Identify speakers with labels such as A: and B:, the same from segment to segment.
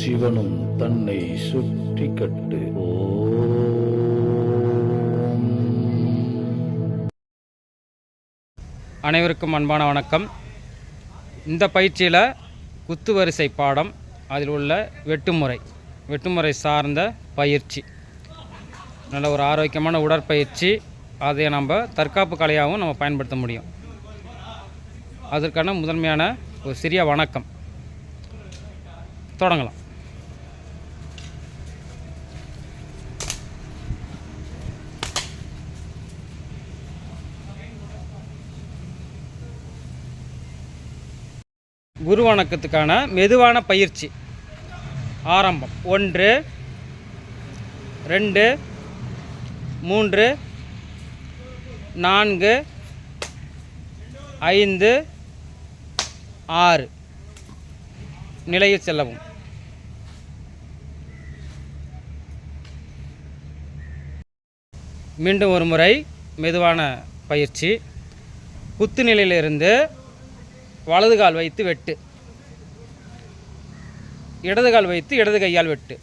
A: சிவனும் தன்னை சுற்றி கட்டு
B: அனைவருக்கும் அன்பான வணக்கம். இந்த பயிற்சியில் குத்துவரிசை பாடம் அதில் உள்ள வெட்டுமுறை வெட்டுமுறை சார்ந்த பயிற்சி. நல்ல ஒரு ஆரோக்கியமான உடற்பயிற்சி. அதை நம்ம தற்காப்பு கலையாகவும் நம்ம பயன்படுத்த முடியும். அதற்கான முதன்மையான ஒரு சிறிய வணக்கம். தொடங்கலாம். குரு வணக்கத்துக்கான மெதுவான பயிற்சி. ஆரம்பம். ஒன்று ரெண்டு மூன்று நான்கு ஐந்து ஆறு. நிலையில் செல்லவும். மீண்டும் ஒரு முறை மெதுவான பயிற்சி. குத்து நிலையிலிருந்து வலது கால் வைத்து வெட்டு. இடது கால் வைத்து இடது கையால் வெட்டு.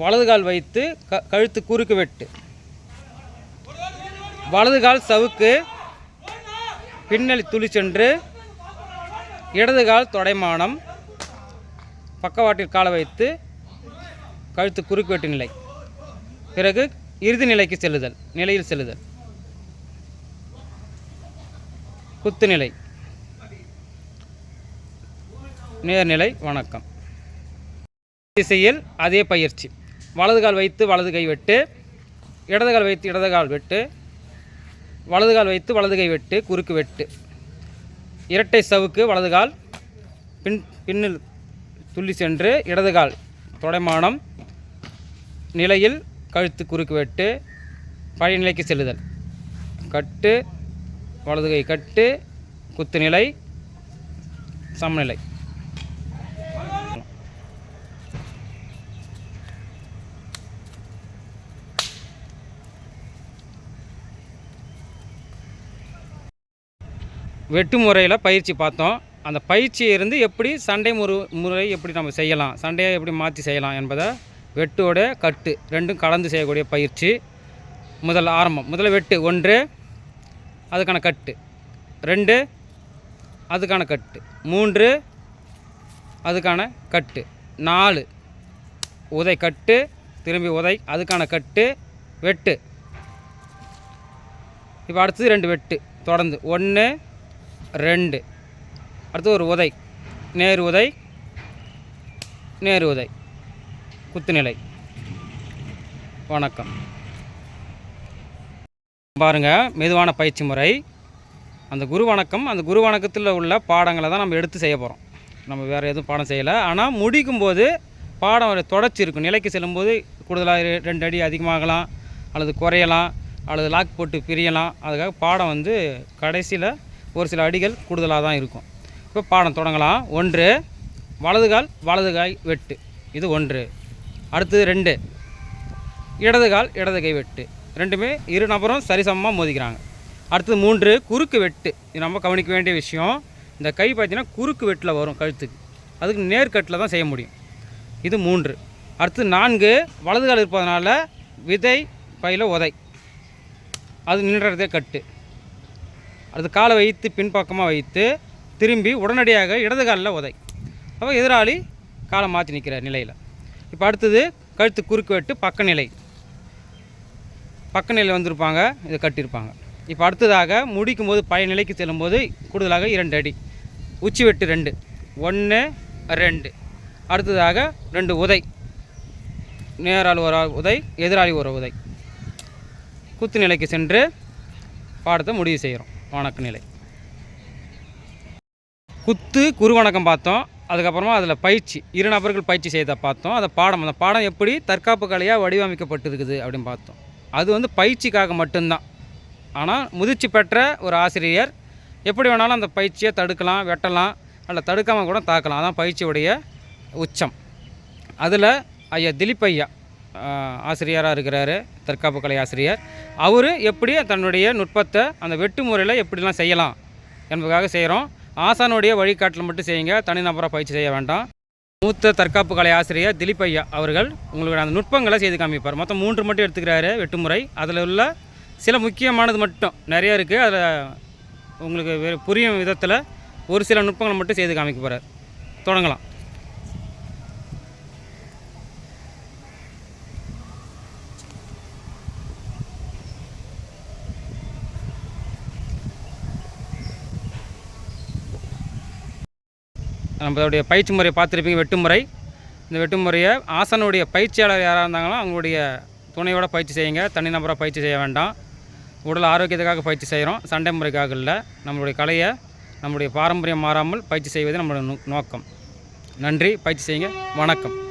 B: வலது கால் வைத்து க கழுத்து குறுக்கு வெட்டு. வலது கால் சவுக்கு பின்னலி துளி சென்று இடது கால் தொடைமானம் பக்கவாட்டில் காலை வைத்து கழுத்து குறுக்கு வெட்டு நிலை. பிறகு இறுதி நிலைக்கு செல்லுதல் நிலையில் செல்லுதல். குத்துநிலை. நேர்நிலை வணக்கம். திசையில் அதே பயிற்சி. வலது கால் வைத்து வலது கை வெட்டு இடது கால் வைத்து இடது கால் வெட்டு வலது கால் வைத்து வலது கை வெட்டு குறுக்கு வெட்டு. இரட்டை சவுக்கு வலது கால் பின் பின்னில் துள்ளி சென்று இடது கால் தொடைமானம் நிலையில் கழுத்து குறுக்கு வெட்டு பழைய நிலைக்கு செல்லுதல். கட்டு வலது கை கட்டு குத்து நிலை சமநிலை. வெட்டு முறையில் பயிற்சி பார்த்தோம். அந்த பயிற்சியை இருந்து எப்படி சண்டை முறு முறை எப்படி நம்ம செய்யலாம் சண்டையை எப்படி மாற்றி செய்யலாம் என்பதை வெட்டோட கட்டு ரெண்டும் கலந்து செய்யக்கூடிய பயிற்சி. முதல் ஆரம்பம். முதல்ல வெட்டு. ஒன்று அதுக்கான கட்டு. ரெண்டு அதுக்கான கட்டு. மூன்று அதுக்கான கட்டு. நாலு உதை கட்டு. திரும்பி உதை அதுக்கான கட்டு. வெட்டு. இப்போ அடுத்தது ரெண்டு வெட்டு. தொடர்ந்து. ஒன்று ரெண்டு. அடுத்து ஒரு உதை. நேர் உதை நேர் உதை. குத்துநிலை. வணக்கம். பாருங்கள் மெதுவான பயிற்சி முறை. அந்த குரு வணக்கம் அந்த குரு வணக்கத்தில் உள்ள பாடங்களை தான் நம்ம எடுத்து செய்ய போகிறோம் நம்ம வேறு எதுவும் பாடம் செய்யலை. ஆனால் முடிக்கும் போது பாடம் ஒரு தொடர்ச்சி இருக்கும். நிலைக்கு செல்லும்போது கூடுதலாக ரெண்டு அடி அதிகமாகலாம் அல்லது குறையலாம் அல்லது லாக் போட்டு பிரியலாம். அதுக்காக பாடம் வந்து கடைசியில் ஒரு சில அடிகள் கூடுதலாக தான் இருக்கும். இப்போ பாடம் தொடங்கலாம். ஒன்று வலதுகால் வலதுகாய் வெட்டு. இது ஒன்று. அடுத்தது ரெண்டு. இடதுகால் இடதுகை வெட்டு. ரெண்டுமே இரு நபரும் சரிசமமாக மோதிக்கிறாங்க. அடுத்தது மூன்று குறுக்கு வெட்டு. இது நம்ம கவனிக்க வேண்டிய விஷயம். இந்த கை பார்த்தீங்கன்னா குறுக்கு வெட்டில் வரும் கழுத்துக்கு. அதுக்கு நேர்கட்டில் தான் செய்ய முடியும். இது மூன்று. அடுத்து நான்கு வலது கால் இருப்பதனால விதை பையில் உதை. அது நின்றதே கட்டு. அடுத்து காலை வைத்து பின்பக்கமாக வைத்து திரும்பி உடனடியாக இடது காலில் உதை. அப்போ எதிராளி காலை மாற்றி நிற்கிற நிலையில். இப்போ அடுத்தது கழுத்து குறுக்கு வெட்டு பக்க நிலை. பக்க நிலையில் வந்திருப்பாங்க இதை கட்டியிருப்பாங்க. இப்போ அடுத்ததாக முடிக்கும் போது பழைய நிலைக்கு செல்லும்போது கூடுதலாக இரண்டு அடி உச்சி வெட்டு ரெண்டு ஒன்று ரெண்டு. அடுத்ததாக ரெண்டு உதை நேரால் ஒரு உதை எதிராளி ஒரு உதை. குத்து நிலைக்கு சென்று பாடத்தை முடிவு செய்கிறோம் வணக்க நிலை. குத்து குரு வணக்கம் பார்த்தோம். அதுக்கப்புறமா அதில் பயிற்சி இரு நபர்கள் பயிற்சி செய்த பார்த்தோம். அந்த பாடம் அந்த பாடம் எப்படி தற்காப்பு கலையாக வடிவமைக்கப்பட்டிருக்குது அப்படின்னு பார்த்தோம். அது வந்து பயிற்சிக்காக மட்டும்தான். ஆனால் முதிர்ச்சி பெற்ற ஒரு ஆசிரியர் எப்படி வேணாலும் அந்த பயிற்சியை தடுக்கலாம் வெட்டலாம் அல்ல தடுக்காமல் கூட தாக்கலாம். அதான் பயிற்சியுடைய உச்சம். அதில் ஐயா திலீப் ஐயா ஆசிரியராக இருக்கிறாரு தற்காப்பு கலை ஆசிரியர். அவர் எப்படி தன்னுடைய நுட்பத்தை அந்த வெட்டு முறையில் எப்படிலாம் செய்யலாம் என்பதுக்காக செய்கிறோம். ஆசானுடைய வழிகாட்டில் மட்டும் செய்யுங்க தனிநபராக பயிற்சி செய்ய வேண்டாம். மூத்த தற்காப்பு கலை ஆசிரியர் திலீப் ஐயா அவர்கள் உங்களுக்கு அந்த நுட்பங்களை செய்து காமிப்பார். மொத்தம் மூன்று மட்டும் எடுத்துக்கிறாரு வெட்டுமுறை. அதில் உள்ள சில முக்கியமானது மட்டும் நிறைய இருக்குது அதில் உங்களுக்கு புரியும் விதத்தில் ஒரு சில நுட்பங்களை மட்டும் செய்து காமிக்க போகிறார் தொடங்கலாம். நம்மளுடைய பயிற்சி முறையை பார்த்துருப்பீங்க வெட்டுமுறை. இந்த வெட்டுமுறையை ஆசனுடைய பயிற்சியாளர் யாராக இருந்தாங்களோ அவங்களுடைய துணையோட பயிற்சி செய்யுங்க. தனிநபராக பயிற்சி செய்ய வேண்டாம். உடல் ஆரோக்கியத்துக்காக பயிற்சி செய்கிறோம் சண்டை முறைக்காக இல்லை. நம்மளுடைய கலையை நம்முடைய பாரம்பரியம் மாறாமல் பயிற்சி செய்வது நம்மளுடைய நோக்கம். நன்றி. பயிற்சி செய்யுங்க. வணக்கம்.